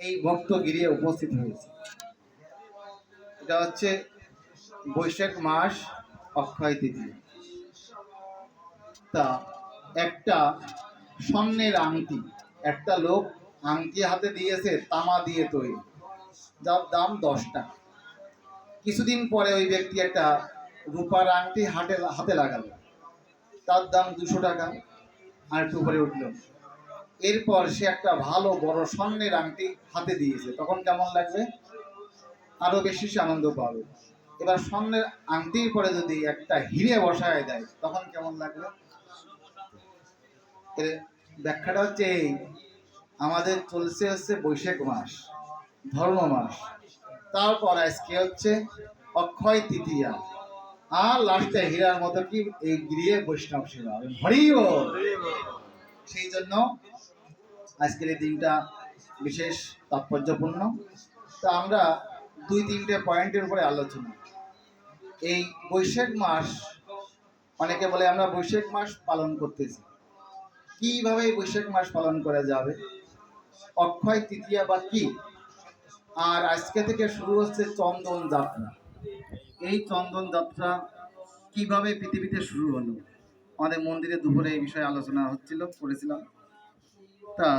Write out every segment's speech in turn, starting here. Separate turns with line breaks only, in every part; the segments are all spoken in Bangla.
এই ভক্ত গিরিয়ে উপস্থিত হয়েছে। এটা হচ্ছে বৈশাখ মাস, অক্ষয় তিথি। তা একটা স্বর্ণের আংটি, একটা লোক আংটি হাতে দিয়েছে, তামা দিয়ে তৈরি। যার দাম দশ টাকা। কিছুদিন পরে ওই ব্যক্তি একটা রূপার আংটি হাতে হাতে লাগালো। তার দাম দুশো টাকা। আর একটু উপরে উঠল। এরপর সে একটা ভালো বড় স্বর্ণের আংটি হাতে দিয়েছে। তখন কেমন লাগবে? আরও বেশি সে আনন্দ পাবে। এবার স্বর্ণের আংটির পরে যদি একটা হিরে বসায় দেয় তখন কেমন লাগবে? এর ব্যাখ্যাটা হচ্ছে এই আমাদের চলছে হচ্ছে বৈশাখ মাস ধর্ম মাস। তারপর আজকে হচ্ছে অক্ষয় তৃতীয়া। আর লাস্টে হীরার মতো কি এই গৃহে বৈষ্ণব সেবা। হরিও সেই জন্য আজকের এই দিনটা বিশেষ তাৎপর্যপূর্ণ। তা আমরা দুই তিনটে পয়েন্টের উপরে আলোচনা। এই বৈশাখ মাস, অনেকে বলে আমরা বৈশাখ মাস পালন করতেছি। কীভাবে এই বৈশাখ মাস পালন করা যাবে? অক্ষয় তৃতীয়া বা কি? আর আজকে থেকে শুরু হচ্ছে চন্দন যাত্রা। এই চন্দন যাত্রা কীভাবে পৃথিবীতে শুরু হলো? আমাদের মন্দিরে দুপুরে এই বিষয়ে আলোচনা হচ্ছিল, করেছিলাম। তা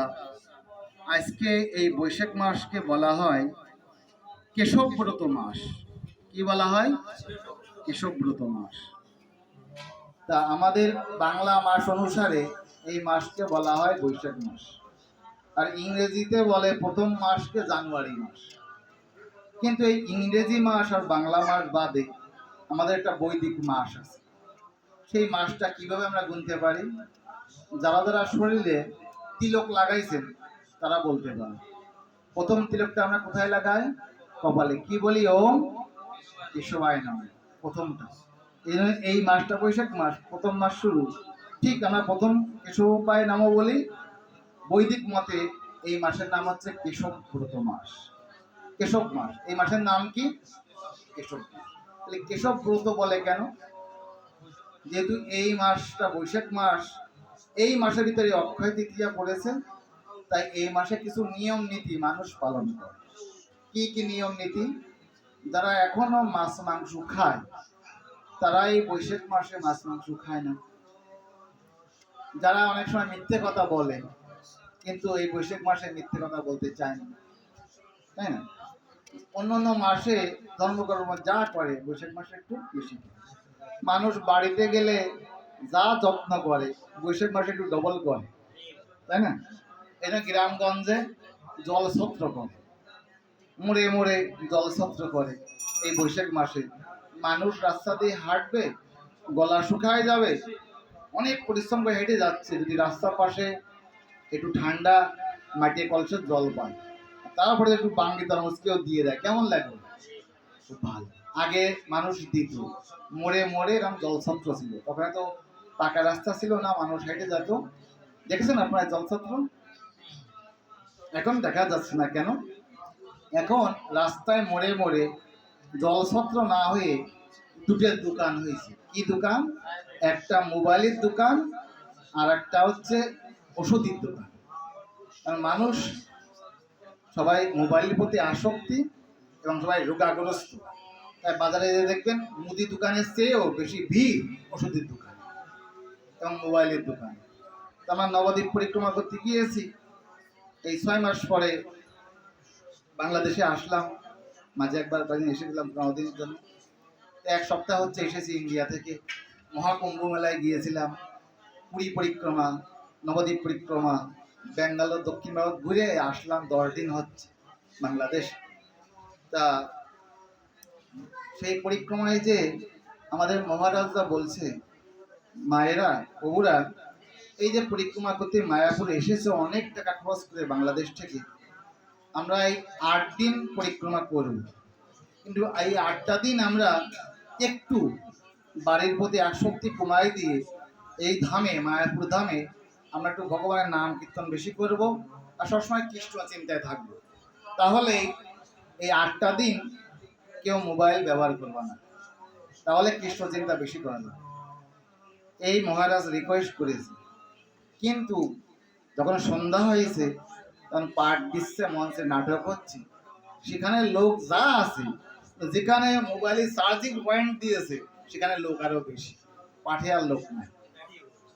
আজকে এই বৈশাখ মাসকে বলা হয় কেশব ব্রত মাস। কি বলা হয়? কেশব ব্রত মাস। তা আমাদের বাংলা মাস অনুসারে এই মাসকে বলা হয় বৈশাখ মাস। আর ইংরেজিতে বলে প্রথম মাসকে জানুয়ারি মাস। কিন্তু এই ইংরেজি মাস আর বাংলা মাস বাদে আমাদের একটা বৈদিক মাস আছে। সেই মাসটা কীভাবে আমরা গুনতে পারি? যারা যারা শরীরে তিলক লাগাইছেন, তারা বলতে পারে। প্রথম তিলকটা আমরা কোথায় লাগাই? কপালে। কি বলি? ওম কেশবায় নাম। প্রথমটা। এই মাসটা বৈশাখ মাস, প্রথম মাস শুরু। ঠিক আমরা প্রথম কেশবায় নামও বলি। বৈদিক মতে এই মাসের নাম হচ্ছে কেশব ব্রত মাস। কেশব মাস। এই মাসের নাম কি? কেশব মাস। তাহলে কেশব ব্রত বলে কেন? যেহেতু এই মাসটা বৈশাখ মাস এই মাসের ভিতরে অক্ষয় তৃতীয়া পড়েছে তাই এই মাসে কিছু নিয়ম নীতি মানুষ পালন করে। কি কি নিয়ম নীতি? যারা এখনও মাছ মাংস খায় তারা এই বৈশাখ মাসে মাছ মাংস খায় না। যারা অনেক সময় মিথ্যে কথা বলে, কিন্তু এই বৈশাখ মাসে মিথ্যে কথা বলতে চায় না। তাই না? অন্য অন্য মাসে ধর্মকর্ম যা করে, বৈশাখ মাসে একটু বেশি। মানুষ বাড়িতে গেলে যা যত্ন করে, বৈশাখ মাসে একটু ডবল করে, তাই না? এটা গ্রামগঞ্জে জলছত্র করে মোড়ে মোড়ে জলছত্র করে এই বৈশাখ মাসে। মানুষ রাস্তা দিয়ে হাঁটবে, গলা শুকায় যাবে, অনেক পরিশ্রম করে হেঁটে যাচ্ছে। যদি রাস্তার পাশে একটু ঠান্ডা মাটির কলসের জল পায়, তারপরে একটু বাঙ্গি তরমুজকেও দিয়ে দেয়। কেমন লাগবে খুব ভালো। আগে মানুষ দিত, মোড়ে মোড়ে এরকম জলছত্র ছিল। তখন তো পাকা রাস্তা ছিল না, মানুষ হেঁটে যেত। দেখেছেন আপনারা জলছত্র? এখন দেখা যাচ্ছে না কেন? এখন রাস্তায় মোড়ে মোড়ে জলছত্র না হয়ে দুটের দোকান হয়েছে। কি দোকান? একটা মোবাইলের দোকান, আর একটা হচ্ছে ওষুধের দোকান। কারণ মানুষ সবাই মোবাইলের প্রতি আসক্তি এবং সবাই রোগাগ্রস্ত। তাই বাজারে দেখবেন মুদি দোকানের চেয়েও বেশি ভিড় ওষুধের দোকান। এবং মোবাইলের দোকান। আমরা নবদ্বীপ পরিক্রমা করতে গিয়েছি। এই ছয় মাস পরে বাংলাদেশে আসলাম। মাঝে একবার কদিন এসে গেলাম দিনের জন্য। এক সপ্তাহ হচ্ছে এসেছি ইন্ডিয়া থেকে। মহাকুম্ভ মেলায় গিয়েছিলাম। পুরী পরিক্রমা, নবদ্বীপ পরিক্রমা, ব্যাঙ্গালোর, দক্ষিণ ভারত ঘুরে আসলাম। দশ দিন হচ্ছে বাংলাদেশ। তা সেই পরিক্রমায় যে আমাদের মহারাজরা বলছে মায়েরা প্রভুরা এই যে পরিক্রমা করতে মায়াপুর এসেছে, অনেক টাকা খরচ করে বাংলাদেশ থেকে। আমরা এই আট দিন পরিক্রমা করব। কিন্তু এই আটটা দিন আমরা একটু বাড়ির প্রতি আসক্তি কমাই দিয়ে এই ধামে, মায়াপুর ধামে আমরা একটু ভগবানের নাম কীর্তন বেশি করব আর সবসময় কৃষ্ণ চিন্তায় থাকব। তাহলে এই আটটা দিন কেউ মোবাইল ব্যবহার করবে না। তাহলে কৃষ্ণ চিন্তা বেশি করে না। এই মহারাজ রিকোয়েস্ট করেছে। কিন্তু যখন সন্ধ্যা হয়েছে, তখন পাঠ দিচ্ছে, মঞ্চে নাটক হচ্ছে। সেখানে লোক যা আছে, যেখানে মোবাইলে চার্জিং পয়েন্ট দিয়েছে, সেখানে লোক আরও বেশি। পাঠে আর লোক নাই।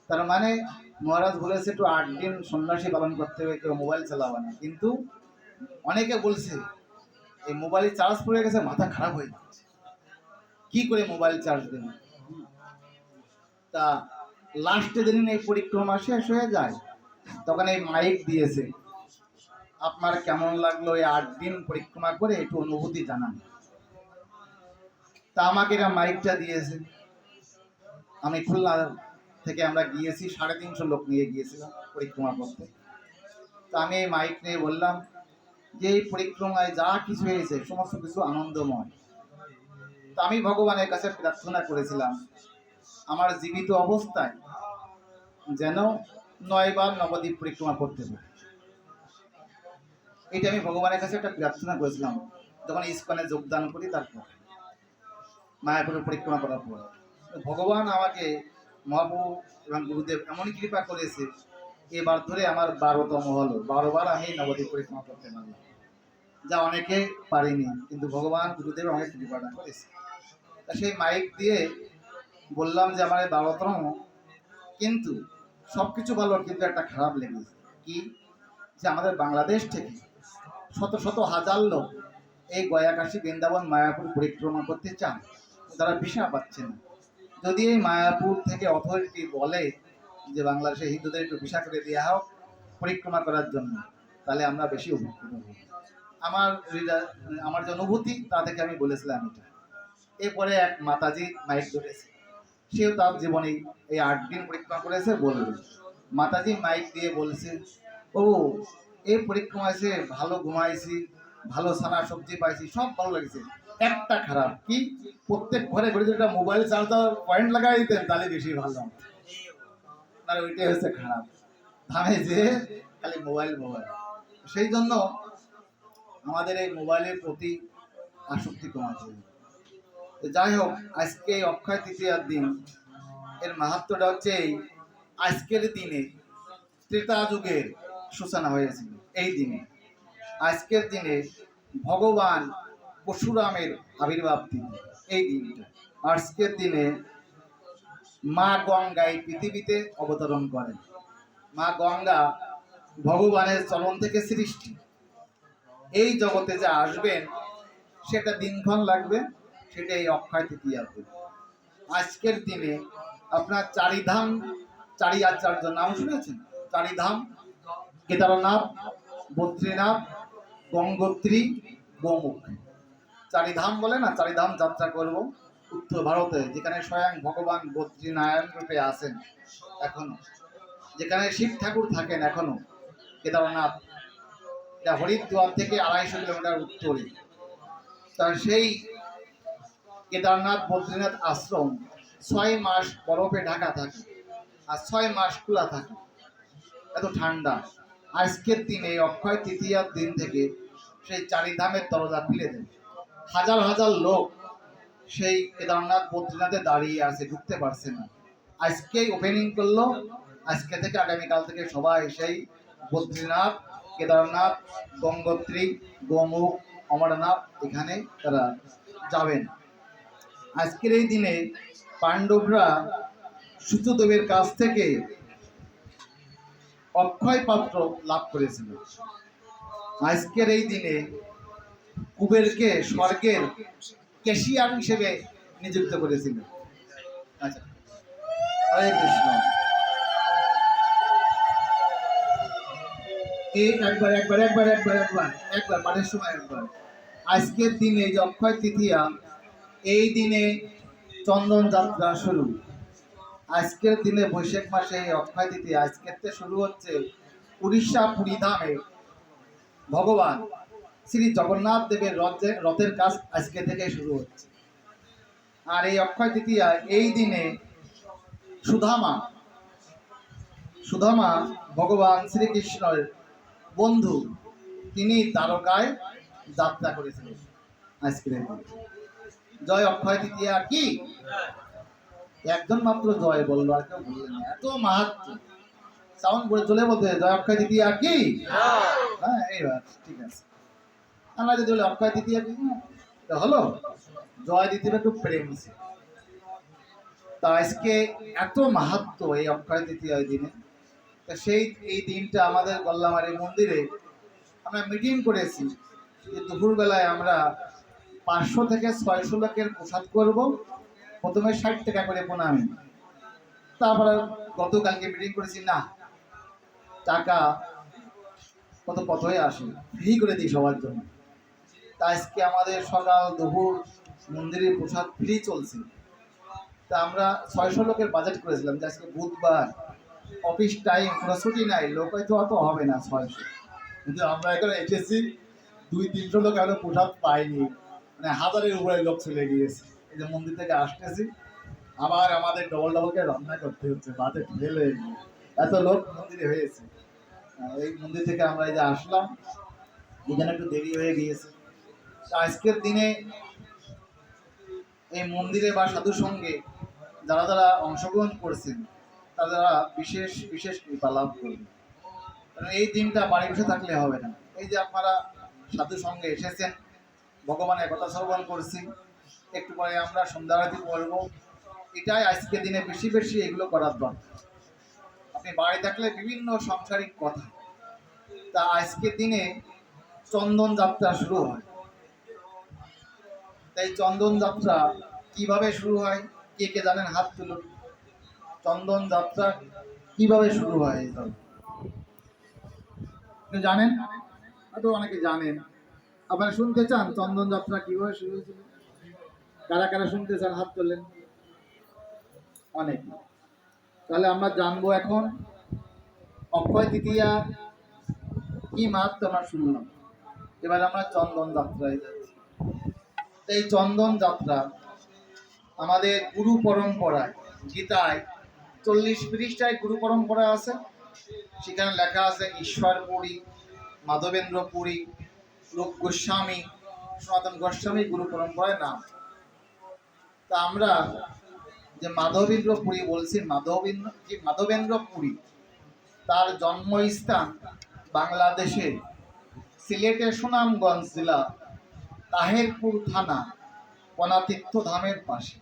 তার মানে মহারাজ বলেছে, একটু আট দিন সন্ন্যাসী পালন করতে হবে, কেউ মোবাইল চালাবে না। কিন্তু অনেকে বলছে, এই মোবাইলে চার্জ পড়ে গেছে, মাথা খারাপ হয়ে যাচ্ছে। কী করে মোবাইল চার্জ দেবে? তা লাস্টে যেদিন এই পরিক্রমা শেষ হয়ে যায়, তখন এই মাইক দিয়েছে, আপনার কেমন লাগল এই আট দিন পরিক্রমা করে একটু অনুভূতি জানান। তা আমাকে এরা মাইকটা দিয়েছে। আমি খুলনা থেকে আমরা গিয়েছি, সাড়ে তিনশো লোক নিয়ে গিয়েছিলাম পরিক্রমা করতে। তা আমি এই মাইক নিয়ে বললাম যে, এই পরিক্রমায় যা কিছু হয়েছে, সমস্ত কিছু আনন্দময়। তা আমি ভগবানের কাছে প্রার্থনা করেছিলাম আমার জীবিত অবস্থায় যেন নয়বার নবদ্বীপ পরিক্রমা করতে পারি। এটা আমি ভগবানের কাছে একটা প্রার্থনা করেছিলাম, যখন ইস্কনে যোগদান করি তারপর, মায়াপুরের পরিক্রমা করার পর। ভগবান আমাকে মহাপ্রভু এবং গুরুদেব এমন কৃপা করেছে, এবার ধরে আমার বারোতম হলো, বারোবার আমি নবদ্বীপ পরিক্রমা করতে পারলাম। যা অনেকে পারিনি, কিন্তু ভগবান গুরুদেব আমাকে কৃপাটা করেছে। সেই মাইক দিয়ে বললাম যে আমার এই বারোতম কিন্তু সব কিছু ভালো, কিন্তু একটা খারাপ লেগেছে। কি? যে আমাদের বাংলাদেশ থেকে শত শত হাজার লোক এই গয়াকাশী বৃন্দাবন মায়াপুর পরিক্রমা করতে চান, তারা ভিসা পাচ্ছে না যদি এই মায়াপুর থেকে অথরিটি বলে যে বাংলাদেশের হিন্দুদের একটু ভিসা করে দেওয়া হোক পরিক্রমা করার জন্য, তাহলে আমরা বেশি উপকৃত হব। আমার আমার যে অনুভূতি, তা থেকে আমি বলেছিলাম এটা। এরপরে এক মাতাজি মাইক ধরেছে। সেও তার জীবনে এই আট দিন পরিক্রমা করেছে বলবে। মাতাজি মাইক দিয়ে বলছে, ও, এই পরিক্রমা এসে ভালো ঘুমাইছি, ভালো সারা সবজি পাইছি, সব ভালো লাগছে। একটা খারাপ, কি? প্রত্যেক ঘরে ঘরে একটা মোবাইল চার্জার পয়েন্ট লাগাই দিতেন, তাহলে বেশি ভালো। না ওইটাই হচ্ছে খারাপ। ধামে যে খালি মোবাইল মোবাইল সেই জন্য আমাদের এই মোবাইলের প্রতি আসক্তি কমাতে হবে। যাই হোক, আজকে অক্ষয় তৃতীয়ার দিন। এর মাহাত্মটা হচ্ছে এই, আজকের দিনে ত্রেতা যুগের সূচনা হয়েছিল, এই দিনে। আজকের দিনে ভগবান পরশুরামের আবির্ভাব দিন, এই দিনটা। আজকের দিনে মা গঙ্গা এই পৃথিবীতে অবতরণ করেন। মা গঙ্গা ভগবানের চরণ থেকে সৃষ্টি। এই জগতে যে আসবেন, সেটা দিনক্ষণ লাগবে। সেটা এই অক্ষয় তৃতীয়াতে আজকের দিনে আপনার চারিধাম চারি আচার্য নাম শুনেছেন? চারিধাম, কেদারনাথ, বদ্রীনাথ, গঙ্গোত্রী, গোমুখ। চারিধাম বলে না, চারিধাম যাত্রা করব উত্তর ভারতে, যেখানে স্বয়ং ভগবান বদ্রীনারায়ণ রূপে আছেন এখনও। যেখানে শিব ঠাকুর থাকেন এখনও, কেদারনাথ। এটা হরিদ্বার থেকে আড়াইশো কিলোমিটার উত্তরে। তার সেই কেদারনাথ, বদ্রীনাথ আশ্রম ছয় মাস বরফে ঢাকা থাকে আর ছয় মাস খোলা থাকে। এত ঠান্ডা। আজকের দিনে অক্ষয় তৃতীয়ার দিন থেকে সেই চারিধামের দরজা খুলে দেবে। হাজার হাজার লোক সেই কেদারনাথ, বদ্রীনাথে দাঁড়িয়ে আছে ঢুকতে পারছে না। আজকেই ওপেনিং করল। আজকে থেকে আগামীকাল থেকে সবাই সেই বদ্রীনাথ, কেদারনাথ, গঙ্গোত্রী, গোমুখ, অমরনাথ এখানে তারা যাবেন। আজকের এই দিনে পাণ্ডবরা সূর্যদেবের কাছ থেকে অক্ষয় পাত্র লাভ করেছিল। আজকের এই দিনে কুবেরকে স্বর্গের ক্যাশিয়ার হিসেবে নিযুক্ত করেছিল। আচ্ছা হরে কৃষ্ণ। একবার একবার একবার একবার একবার একবার পাঠের সময় একবার। আজকের দিনে যে অক্ষয় তৃতীয়া এই দিনে চন্দন যাত্রা শুরু। আজকের দিনে বৈশাখ মাসে অক্ষয় তৃতীয়া আজকের শুরু হচ্ছে উড়িষ্যা পুরীধামে ভগবান শ্রী জগন্নাথ দেবের রথে রথের কাজ আজকে থেকে শুরু হচ্ছে। আর এই অক্ষয় তৃতীয়া এই দিনে সুধামা সুধামা ভগবান শ্রীকৃষ্ণের বন্ধু। তিনি দ্বারকায় যাত্রা করেছিলেন আজকের। জয় অক্ষয় তৃতীয়া কি? একজন মাত্র জয় বলল, আর কেউ। এত মাহাত্ম সাউন্ড বলে চলে বলতে জয় অক্ষয় তৃতীয়া কি? হ্যাঁ এইবার, ঠিক আছে। আমরা যদি বলি, অক্ষয় তৃতীয়া কি? হলো, জয় দ্বিতীয় একটু প্রেম ছিল তা আজকে এত মাহাত্ম এই অক্ষয় তৃতীয় দিনে। তা সেই, এই দিনটা আমাদের গল্লামারি মন্দিরে আমরা মিটিং করেছি। যে দুপুরবেলায় আমরা পাঁচশো থেকে ছয়শো লোকের প্রসাদ করব। প্রথমে ষাট টাকা করে প্রণামী। তারপরে গতকালকে মিটিং করেছি, না, টাকা কত কত হয়ে আসে? ফ্রি করে দিই সবার জন্য। তা আজকে আমাদের সকাল, দুপুর মন্দিরের প্রসাদ ফ্রি চলছে। তা আমরা ছয়শো লোকের বাজেট করেছিলাম, যে আজকে বুধবার। অফিস টাইম কোনো ছুটি নাই, লোক হয়তো অত হবে না ছয়শো। কিন্তু আমরা এখানে এসেছি দুই তিনশো লোক এখনও প্রসাদ পাইনি। মানে হাজারের উপরে লোক চলে গিয়েছে। এই যে মন্দির থেকে আসতেছি, আবার আমাদের ডবল ডবল করে রান্না করতে হচ্ছে বাজেট ফেল এত লোক মন্দিরে হয়েছে। এই মন্দির থেকে আমরা এই যে আসলাম, এখানে একটু দেরি হয়ে গিয়েছে। আজকের দিনে এই মন্দিরে বা সাধু সঙ্গে যারা যারা অংশগ্রহণ করছেন, তারা বিশেষ বিশেষ কৃপা লাভ করবে কারণ এই দিনটা বাড়ি বসে থাকলে হবে না। এই যে আপনারা সাধু সঙ্গে এসেছেন ভগবানের কথা শ্রবণ করছি। একটু পরে আমরা সন্ধ্যারতি করব এটাই আজকের দিনে বেশি বেশি এগুলো করার দরকার। আপনি বাড়ি থাকলে বিভিন্ন সাংসারিক কথা। তা আজকের দিনে চন্দন যাত্রা শুরু হয়। তাই চন্দন যাত্রা কীভাবে শুরু হয়, কে কে জানেন হাত তুলুন। চন্দন যাত্রা কীভাবে শুরু হয় জানেন? হয়তো অনেকে জানেন। আপনারা শুনতে চান? চন্দন যাত্রা কীভাবে শুরু হয়েছিল? কারা কারা শুনতে চান? হাত তুললেন অনেক। তাহলে আমরা জানব এখন, অক্ষয় তৃতীয়া কি মাহাত্ম আমরা শুনলাম এবার আমরা চন্দন যাত্রায় যাচ্ছি। এই চন্দন যাত্রা আমাদের গুরু পরম্পরায়, গীতায় চল্লিশ পৃষ্ঠায় গুরু পরম্পরা আছে। সেখানে লেখা আছে ঈশ্বর পুরী মাধবেন্দ্র পুরী লোক গোস্বামী, সনাতন গোস্বামী গুরু পরম্পরায় নাম। তা আমরা যে মাধবেন্দ্র পুরী বলছি মাধবেন্দ্র যে মাধবেন্দ্র পুরী, তার জন্মস্থান বাংলাদেশের সিলেটের সুনামগঞ্জ জেলা তাহেরপুর থানা কনাতীর্থ ধামের পাশে।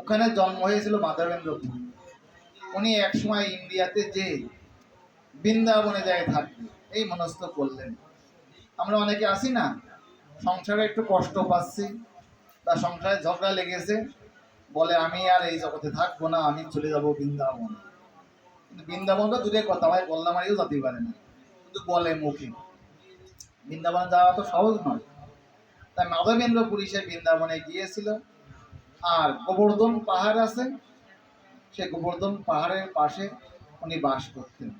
ওখানে জন্ম হয়েছিল মাধবেন্দ্র পুরী। উনি একসময় ইন্ডিয়াতে যে বৃন্দাবনে যায় থাকবে, এই মনস্থ করলেন। আমরা অনেকে আসি না, সংসারে একটু কষ্ট পাচ্ছি বা সংসারে ঝগড়া লেগেছে, বলে আমি আর এই জগতে থাকব না, আমি চলে যাব বৃন্দাবন। কিন্তু বৃন্দাবনটা দূরের কথা হয় গোল্লামারিও যেতে পারে না। কিন্তু বলে মুখে। বৃন্দাবন যাওয়া তো সহজ নয়। তাই মাধবেন্দ্র পুরী বৃন্দাবনে গিয়েছিল। আর গোবর্ধন পাহাড় আছে, সে গোবর্ধন পাহাড়ের পাশে উনি বাস করতেন।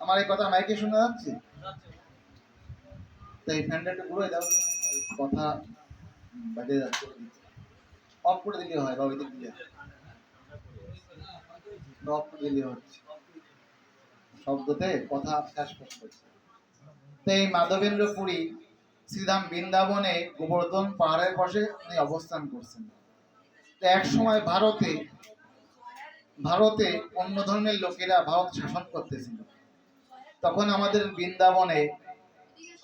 আমার এই কথা মাইকে শোনা যাচ্ছে? তো ফ্যানটা একটু ঘুরে দাও। কথা বাজে যাচ্ছে। অফ করে দিলে হয় বা ওই দিক দিয়ে অফ করে দিলে হচ্ছে। শব্দতে কথা শেষ করতে তো এই মাধবেন্দ্র পুরী শ্রীধাম বৃন্দাবনে গোবর্ধন পাহাড়ের পাশে উনি অবস্থান করছেন। তো এক সময় ভারতে ভারতে অন্য ধর্মের লোকেরা ভারত শাসন করতেছিল। তখন আমাদের বৃন্দাবনে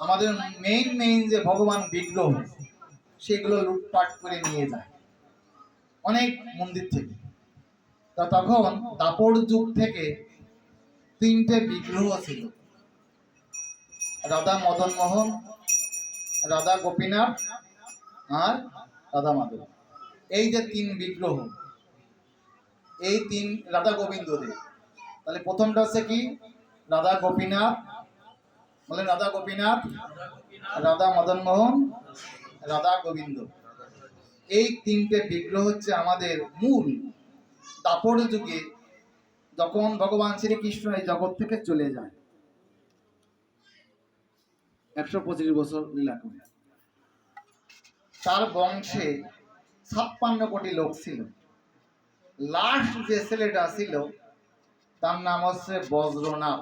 আমাদের মেইন মেইন যে ভগবান বিগ্রহ, সেগুলো লুটপাট করে নিয়ে যায়। অনেক মন্দির থেকে। তা তখন দাপর যুগ থেকে তিনটে বিগ্রহ ছিল। রাধা মদন মোহন, রাধা গোপীনাথ আর রাধা মাধব। এই যে তিন বিগ্রহ, এই তিন রাধা গোবিন্দ দেব তাহলে প্রথমটা হচ্ছে কি? রাধা গোপীনাথ বলেন রাধা গোপীনাথ, রাধা মদন মোহন রাধা গোবিন্দ। এই তিনটে বিগ্রহ হচ্ছে আমাদের মূল দাপর যুগে যখন ভগবান শ্রীকৃষ্ণ এই জগৎ থেকে চলে যায়। একশো পঁচিশ বছর লীলা করে। তার বংশে ছাপ্পান্ন কোটি লোক ছিল। লাস্ট যে ছেলেটা ছিল, তার নাম হচ্ছে বজ্রনাথ।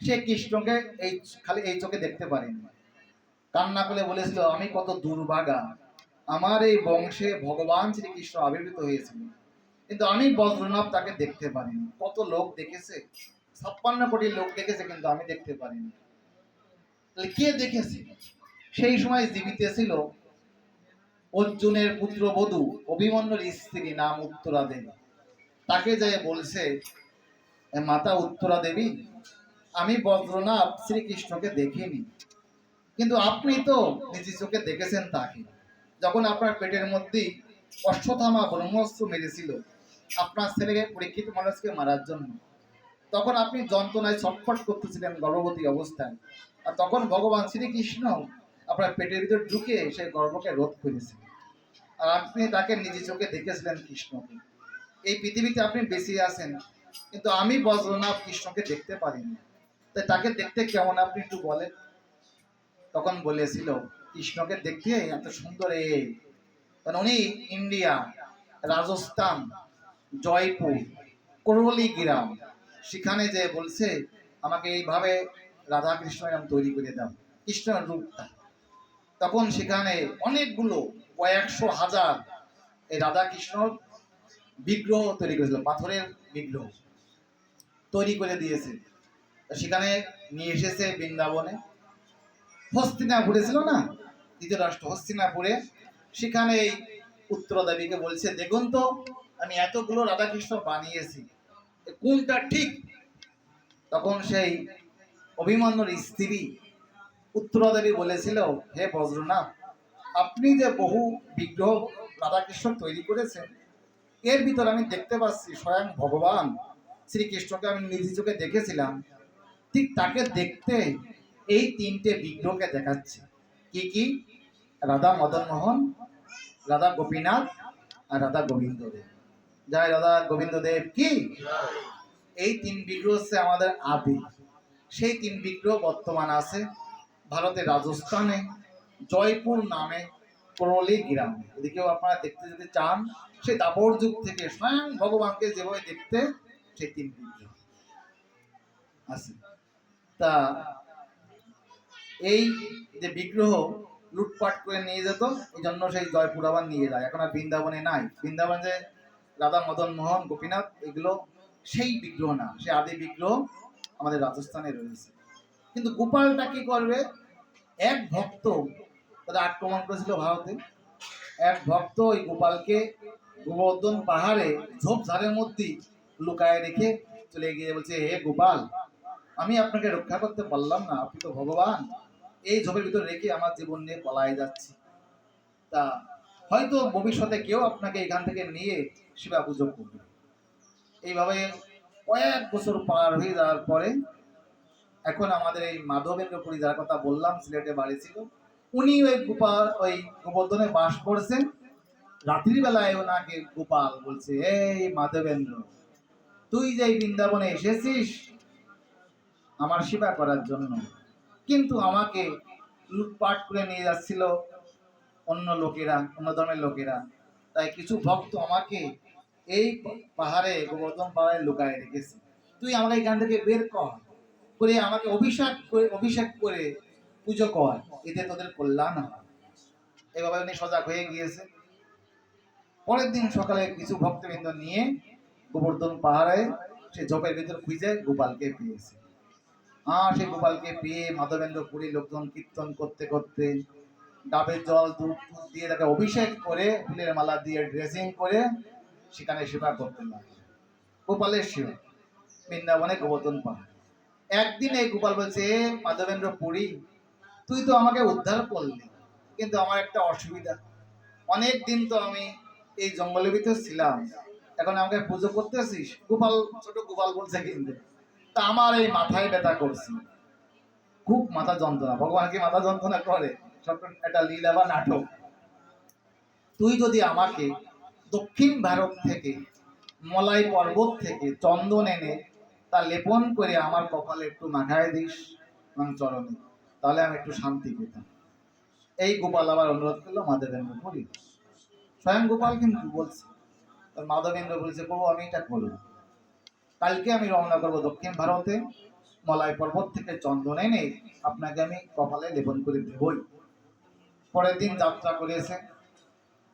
সে কৃষ্ণকে এই খালি এই চোখে দেখতে পারেনি? কান্না করে বলেছিল, আমি কত দুর্ভাগা। আমার এই বংশে ভগবান শ্রীকৃষ্ণ আবির্ভূত হয়েছিল কিন্তু আমি বজ্রনাভ তাকে দেখতে পারিনি। কত লোক দেখেছে? ছাপ্পান্ন কোটি লোক দেখেছে, কিন্তু আমি দেখতে পারিনি। কে দেখেছে? সেই সময় জীবিত ছিল অর্জুনের পুত্রবধূ, অভিমন্যুর স্ত্রী নাম উত্তরা দেবী তাকে যে বলছে মাতা উত্তরা দেবী আমি বজ্রনাথ শ্রীকৃষ্ণকে দেখিনি। কিন্তু আপনি তো নিজ দেখেছেন তাকে। যখন আপনার পেটের মধ্যেই অশ্বথামা ব্রহ্মস্ত্র মেরেছিল, আপনার ছেলেকে পরীক্ষিত মানুষকে মারার জন্য। তখন আপনি যন্ত্রণায় ছটফট করতেছিলেন গর্ভবতী অবস্থায়। আর তখন ভগবান শ্রীকৃষ্ণ আপনার পেটের ভিতর ঢুকে সেই গর্ভকে রোধ করেছিলেন আর আপনি তাকে নিজে চোখে দেখেছিলেন কৃষ্ণকে। এই পৃথিবীতে আপনি বেঁচে আছেন, কিন্তু আমি বজ্রনাথ কৃষ্ণকে দেখতে পারিনি। তাই তাকে দেখতে কেমন আপনি একটু বলেন? তখন বলেছিল, কৃষ্ণকে দেখতে এত সুন্দর এই কারণ উনি ইন্ডিয়া, রাজস্থান, জয়পুর করলি গ্রাম সেখানে যে বলছে, আমাকে এইভাবে রাধা কৃষ্ণ এরম তৈরি করে দাও। কৃষ্ণের রূপটা। তখন সেখানে অনেকগুলো, কয়েকশো হাজার এই রাধা কৃষ্ণর বিগ্রহ তৈরি করেছিল, পাথরের বিগ্রহ তৈরি করে দিয়েছে। সেখানে নিয়ে এসেছে বৃন্দাবনে। হস্তিনাপুরে ছিল না? ধৃতরাষ্ট্র হস্তিনাপুরে। সেখানে এই উত্তরদেবীকে বলছে, দেখুন তো, আমি এতগুলো রাধাকৃষ্ণ বানিয়েছি। কোনটা ঠিক? তখন সেই অভিমন্যুর স্ত্রী উত্তরদেবী বলেছিল, হে বজ্রনাথ আপনি যে বহু বিগ্রহ রাধাকৃষ্ণ তৈরি করেছেন, এর ভিতর আমি দেখতে পাচ্ছি স্বয়ং ভগবান। শ্রীকৃষ্ণকে আমি নিজ চোখে দেখেছিলাম। ঠিক তাকে দেখতে এই তিনটে বিগ্রহকে দেখাচ্ছে। কি কি? রাধা মদন মোহন, রাধা গোপীনাথ আর রাধা গোবিন্দ দেব জয় রাধা গোবিন্দ দেব কি? এই তিন বিগ্রহ হচ্ছে আমাদের আদি। সেই তিন বিগ্রহ বর্তমান আছে ভারতের রাজস্থানে, জয়পুর নামে করলি গ্রামে। এদিকেও আপনারা দেখতে যদি চান, সেই দাপর যুগ থেকে স্বয়ং ভগবানকে যেভাবে দেখতে, সেই তিন বিগ্রহ আছে। তা এই যে বিগ্রহ লুটপাট করে নিয়ে যেত এই জন্য সেই জয়পুর আবার নিয়ে যায়। এখন আর বৃন্দাবনে নাই। বৃন্দাবন যে রাধা মদন মোহন, গোপীনাথ, এগুলো সেই বিগ্রহ না। সে আদি বিগ্রহ আমাদের রাজস্থানে রয়েছে। কিন্তু গোপালটা কি করবে? এক ভক্ত তাদের আক্রমণ করেছিল ভারতে। এক ভক্ত ওই গোপালকে গোবর্ধন পাহাড়ে ঝোপঝাড়ের মধ্যে লুকায় রেখে চলে গিয়ে বলছে, হে গোপাল আমি আপনাকে রক্ষা করতে পারলাম না, আপনি তো ভগবান। এই ঝোপের ভিতর রেখে আমার জীবন নিয়ে পলায় যাচ্ছি। তা হয়তো ভবিষ্যতে কেউ আপনাকে এখান থেকে নিয়ে শিবা পুজো করবে। এইভাবে কয়েক বছর পার হয়ে যাওয়ার পরে এখন আমাদের এই মাধবেন্দ্রপুরী যার কথা বললাম, সিলেটে বাড়ি ছিল, উনি ওই গোপাল, ওই গোবর্ধনে বাস করছেন। রাত্রির বেলায় ওনাকে গোপাল বলছে, এই মাধবেন্দ্র, তুই যে বৃন্দাবনে এসেছিস আমার সেবা করার জন্য। কিন্তু আমাকে লুটপাট করে নিয়ে যাচ্ছিল অন্য লোকেরা, অন্য ধর্মের লোকেরা। তাই কিছু ভক্ত আমাকে এই পাহাড়ে, গোবর্ধন পাহাড়ে লুকায় রেখেছে। তুই আমাকে এখান থেকে বের কর। করে আমাকে অভিষেক করে অভিষেক করে পুজো কর। এতে তোদের কল্যাণ হয় এভাবে উনি সজাগ হয়ে গিয়েছে। পরের দিন সকালে কিছু ভক্তবৃন্দ নিয়ে গোবর্ধন পাহাড়ে সে ঝোপের ভিতর খুঁজে গোপালকে পেয়েছে। আর সেই গোপালকে পেয়ে মাধবেন্দ্র পুরী লোকজন কীর্তন করতে করতে ডাবের জল, দুধ দিয়ে তাকে অভিষেক করে, ফুলের মালা দিয়ে ড্রেসিং করে সেখানে সেবা করতে লাগে গোপালের সেবা। বৃন্দাবনে গোবর্ধন পাহাড় একদিন এই গোপাল বলছে, "এ মাধবেন্দ্র পুরী তুই তো আমাকে উদ্ধার করলি, কিন্তু আমার একটা অসুবিধা। অনেক দিন তো আমি এই জঙ্গলের ভিতর ছিলাম, এখন আমাকে পুজো করতেছিস? গোপাল, ছোট গোপাল বলছে কিন্তু আমার এই মাথায় ব্যথা করছে। খুব মাথা যন্ত্রণা। ভগবান কি মাথা যন্ত্রণা করে? একটা লীলা বা নাটক। তুই যদি আমাকে দক্ষিণ ভারত থেকে, মলাই পর্বত থেকে চন্দন এনে তা লেপন করে আমার কপালে একটু মাখায় দিস এবং চরণে তাহলে আমি একটু শান্তি পেতাম। এই গোপাল আবার অনুরোধ করল, মাধবেন্দ্র পুরী স্বয়ং গোপাল কিন্তু বলছে। মাধবেন্দ্র বলছে, প্রভু, আমি এটা করব কালকে আমি রওনা করব দক্ষিণ ভারতে। মলাই পর্বত থেকে চন্দন এনে আপনাকে আমি কপালে লেপন করে দেবই। পরের দিন যাত্রা করেছে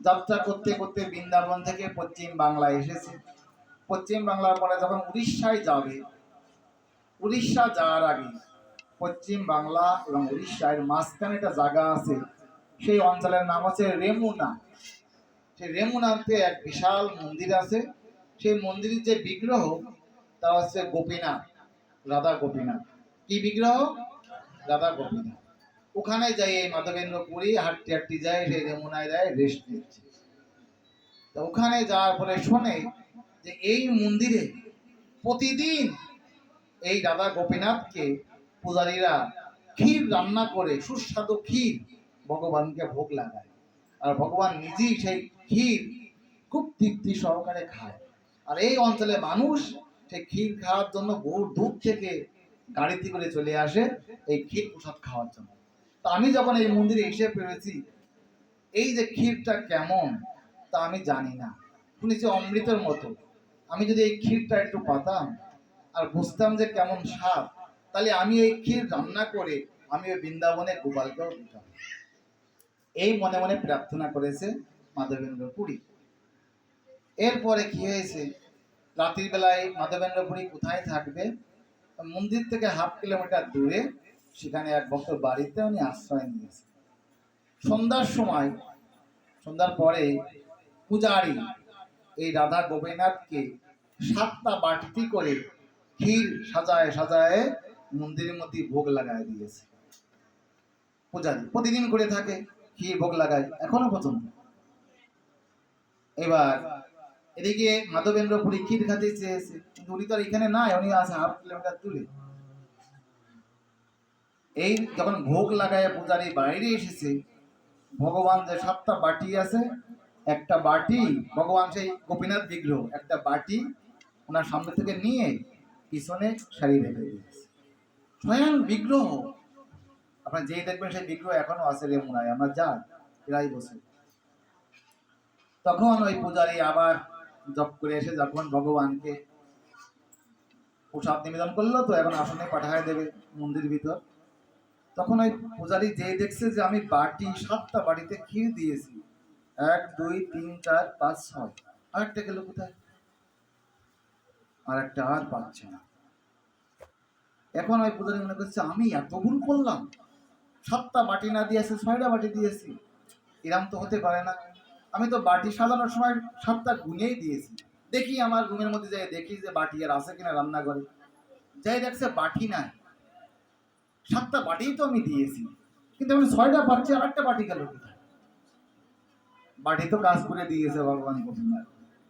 যাত্রা করতে করতে বৃন্দাবন থেকে পশ্চিম বাংলায় এসেছে। পশ্চিম বাংলার পরে যখন উড়িষ্যায় যাবে, উড়িষ্যা যাওয়ার আগে পশ্চিম বাংলা এবং উড়িষ্যার মাঝখানে একটা জায়গা আছে, সেই অঞ্চলের নাম হচ্ছে রেমুনা। সেই রেমুনাতে এক বিশাল মন্দির আছে। সেই মন্দিরের যে বিগ্রহ তা হচ্ছে গোপীনাথ, রাধা গোপীনাথ। কি বিগ্রহ? রাধা গোপীনাথ। ওখানে যাই, এই মাধবেন্দ্র পুরী হাঁটতে হাঁটতে যায় সেই রেমুনায় যায় রেস্ট নিচ্ছে। তো ওখানে যাওয়ার পরে শোনে যে এই মন্দিরে প্রতিদিন এই রাধা গোপীনাথকে পূজারীরা ক্ষীর রান্না করে, সুস্বাদু ক্ষীর ভগবানকে ভোগ লাগায়। আর ভগবান নিজেই সেই ক্ষীর খুব তৃপ্তি সহকারে খায়। আর এই অঞ্চলে মানুষ সেই ক্ষীর খাওয়ার জন্য বহু দূর থেকে গাড়িতে করে চলে আসে এই ক্ষীর প্রসাদ খাওয়ার জন্য। তা আমি যখন এই মন্দিরে এসে পেরেছি এই যে ক্ষীরটা কেমন তা আমি জানি না। শুনেছি অমৃতের মতো। আমি যদি এই ক্ষীরটা একটু পাতাম আর বুঝতাম যে কেমন স্বাদ, তাহলে আমি এই ক্ষীর রান্না করে আমি ওই বৃন্দাবনে গোপালকেও দিতাম। এই মনে মনে প্রার্থনা করেছে মাধবেন্দ্র পুরী। এরপরে কি হয়েছে? রাত্রির বেলায় মাধবেন্দ্র পুরী কোথায় থাকবে? মন্দির থেকে হাফ কিলোমিটার দূরে সেখানে এক ভক্ত বাড়িতে উনি আশ্রয় নিয়েছে সন্ধ্যার সময়, সন্ধ্যার পরে পূজারি এই রাধা গোপীনাথকে সাতটা বাটিতে করে ক্ষীর সাজায় সাজায় মন্দিরের মধ্যে ভোগ লাগায় দিয়েছে। পূজারি প্রতিদিন করে থাকে, ক্ষীর ভোগ লাগায়, এখনও পর্যন্ত। এবার এদিকে মাধবেন্দ্র পুরী ক্ষীর খাতে চেয়েছে কিন্তু উনি তো আর এখানে নাই, উনি আছে হাফ কিলোমিটার দূরে। এই যখন ভোগ লাগায় পূজারী বাইরে এসেছে, ভগবান যে সাতটা বাটি আছে, একটা বাটি, ভগবান সেই গোপীনাথ বিগ্রহ, একটা বাটি ওনার সামনে থেকে নিয়ে পিছনে সারিয়ে রেখে দিয়েছে। স্বয়ং বিগ্রহ। আপনার যেই দেখবেন সেই বিগ্রহ এখনও আছে রে রেমুনায় আমরা যাই, প্রায় বসে তখন ওই পূজারী আবার জপ করে এসে যখন ভগবানকে প্রসাদ নিবেদন করল, তো এখন আসনে পাঠায় দেবে মন্দির ভিতর। তখন ওই পূজারি যেই দেখছে যে আমি বাটি, সাতটা বাড়িতে ক্ষীর দিয়েছি। এক, দুই, তিন, চার, পাঁচ, ছয়। আরেকটা গেল কোথায়? আর একটা আর পাচ্ছে না। এখন ওই পূজারি মনে করছে, আমি এত ভুল করলাম। সাতটা বাটি না দিয়েছে ছয়টা বাটি দিয়েছি। এরম তো হতে পারে না। আমি তো বাটি সাজানোর সময় সাতটা গুনেই দিয়েছি। দেখি আমার রুমের মধ্যে যাই দেখি যে বাটি আর আছে কিনা রান্নাঘরে। যাই দেখছে বাটি নাই। সাতটা বাটিই তো আমি দিয়েছি। কিন্তু আমি ছয়টা পাচ্ছি আর একটা বাটি গেল বাটি তো কাজ করে দিয়েছে ভগবান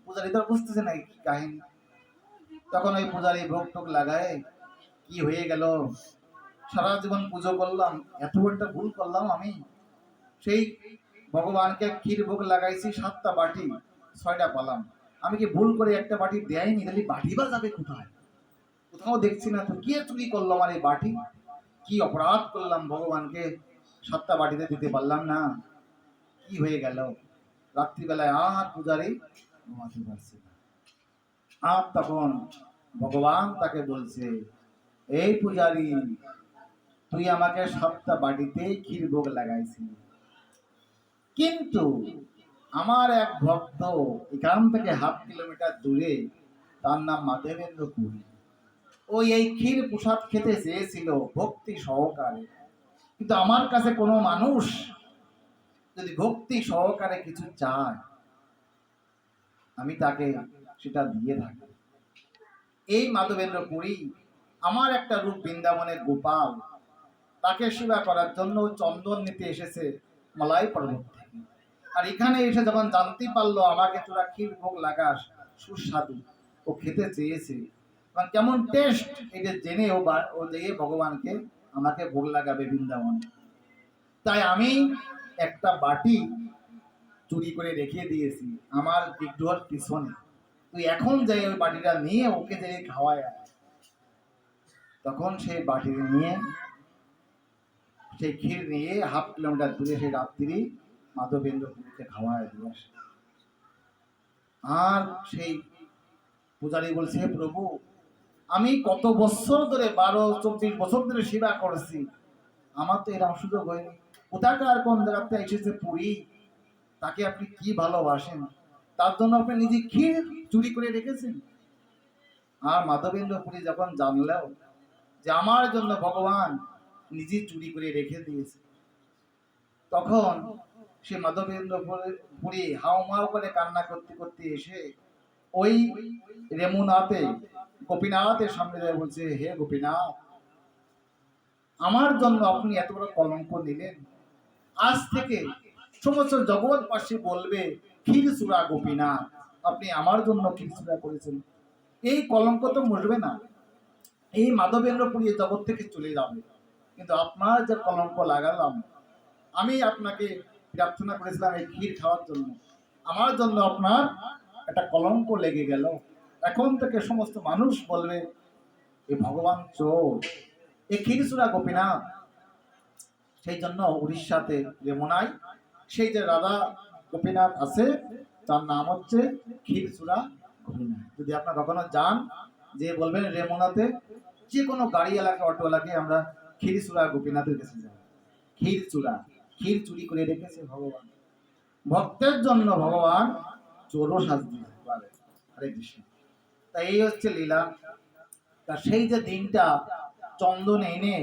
পূজারি তো বুঝতেছে না কি কাহিনী। তখন ওই পূজারি ভোগ টোক লাগায়, কি হয়ে গেল? সারা জীবন পুজো করলাম, এত একটা ভুল করলাম আমি। সেই ভগবানকে ক্ষীর ভোগ লাগাইছি, সাতটা বাটি, ছয়টা পালাম। আমি কি ভুল করে একটা বাটি দেয়নি তাহলে বাটি বা যাবে কোথায়? কোথাও দেখছি না তো। কে চুরি করল আমার এই বাটি? কি অপরাধ করলাম ভগবানকে? সাতটা বাটিতে দিতে পারলাম না। কি হয়ে গেল? রাত্রিবেলায় আর পূজারি ঘুমাতে পারছে আর তখন ভগবান তাকে বলছে, এই পূজারি, তুই আমাকে সাতটা বাটিতে ক্ষীর ভোগ লাগাইছি কিন্তু আমার এক ভক্ত এখান থেকে হাফ কিলোমিটার দূরে, তার নাম মাধবেন্দ্র পুরী ওই এই ক্ষীর প্রসাদ খেতে চেয়েছিল ভক্তি সহকারে। কিন্তু আমার কাছে কোনো মানুষ যদি ভক্তি সহকারে কিছু চায়, আমি তাকে সেটা দিয়ে থাকি। এই মাধবেন্দ্র পুরী আমার একটা রূপ বৃন্দাবনের গোপাল, তাকে সেবা করার জন্য চন্দন নিতে এসেছে, মালাই পর্বত। আর এখানে এসে যখন জানতে পারল আমাকে তোরা ক্ষীর ভোগ লাগাস, সুস্বাদু। ও খেতে চেয়েছে। কেমন টেস্ট এটা জেনে ও ও দিয়ে ভগবানকে আমাকে ভোগ লাগাবে বৃন্দাবনে। তাই আমি একটা বাটি চুরি করে রেখে দিয়েছি, আমার বিগ্রহর পিছনে। তুই এখন যাই ওই বাটিটা নিয়ে ওকে যে খাওয়ায়। তখন সেই বাটি নিয়ে, সেই ক্ষীর নিয়ে হাফ কিলোমিটার দূরে সেই রাত্রি মাধবেন্দ্র পুরীকে খাওয়ায় দিয়ে আসে আর সেই পূজারি বলছে "হে প্রভু, আমি কত বছর ধরে, বারো, চব্বিশ বছর ধরে সেবা করেছি। আমার তো এরকম সুযোগ হয়নি। কোথাকার কোন জায়গাতে এসেছে পুরী? তাকে আপনি কি ভালোবাসেন? তার জন্য আপনি নিজে ক্ষীর চুরি করে রেখেছেন? আর মাধবেন্দ্র পুরী যখন জানলেও যে আমার জন্য ভগবান নিজে চুরি করে রেখে দিয়েছে, তখন সে মাধবেন্দ্র পুরী- পুরী হাউমাউ করে কান্না করতে করতে এসে ওই রেমুনাথে, গোপীনাথের সামনে যায়, বলছে, হে গোপীনাথ, আমার জন্য আপনি এত বড় কলঙ্ক নিলেন। আজ থেকে সমস্ত জগৎবাসী বলবে, ক্ষীরচূড়া গোপীনাথ, আপনি আমার জন্য ক্ষীরচূড়া করেছেন। এই কলঙ্ক তো মুছবে না। এই মাধবেন্দ্রপুরী এই জগৎ থেকে চলে যাবে। কিন্তু আপনার যে কলঙ্ক লাগালাম, আমি আপনাকে প্রার্থনা করেছিলাম এই ক্ষীর খাওয়ার জন্য। আমার জন্য আপনার একটা কলঙ্ক লেগে গেল। এখন থেকে সমস্ত মানুষ বলবে, এ ভগবান চোর। এ ক্ষীরচূড়া গোপীনাথ। সেই জন্য উড়িষ্যাতে রেমনায় সেই যে রাধা গোপীনাথ আছে, তার নাম হচ্ছে ক্ষীরচূড়া গোপীনাথ। যদি আপনার কখনো যান, যে বলবেন রেমনাতে যে কোনো গাড়ি এলাকা অটো এলাকায় আমরা ক্ষীরচূড়া গোপীনাথের কাছে যাব। ক্ষীরচূড়া ক্ষীর চুরি করে রেখেছে ভগবান। ভক্তের জন্য ভগবান চোরও দিতে পারে হরে কৃষ্ণ তাই এই হচ্ছে লীলা। তা সেই যে দিনটা চন্দন এনে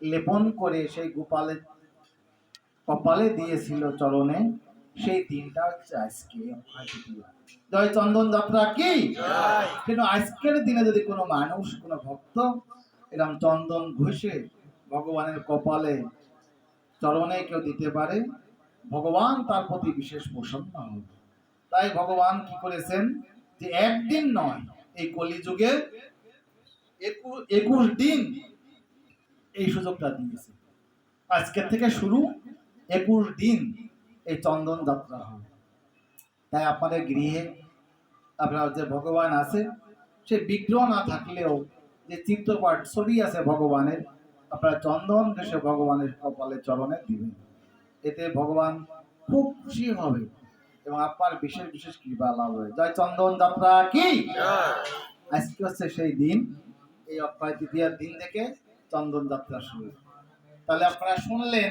লেপন করে সেই গোপালের কপালে দিয়েছিল চরণে, সেই দিনটা হচ্ছে আজকে জয় চন্দন যাত্রা কি? কিন্তু আজকের দিনে যদি কোনো মানুষ, কোনো ভক্ত এরকম চন্দন ঘষে ভগবানের কপালে চরণে কেউ দিতে পারে, ভগবান তার প্রতি বিশেষ প্রসন্ন হবে। তাই ভগবান কি করেছেন যে একদিন নয়, এই কলিযুগে একু- একুশ দিন এই সুযোগটা দিয়েছে। আজকের থেকে শুরু, একুশ দিন এই চন্দন যাত্রা হবে। তাই আপনাদের গৃহে আপনার যে ভগবান আছে, সে বিগ্রহ না থাকলেও যে চিত্রপাট ছবি আছে ভগবানের আপনারা চন্দন দেশে ভগবানের কপালে চরণে দিবেন। এতে ভগবান খুব খুশি হবে এবং আপনার বিশেষ বিশেষ কৃপা লাভ হবে। জয় চন্দন যাত্রা কি? আজকে হচ্ছে সেই দিন এই অক্ষয় তৃতীয়ার দিন থেকে চন্দন যাত্রা শুরু। তাহলে আপনারা শুনলেন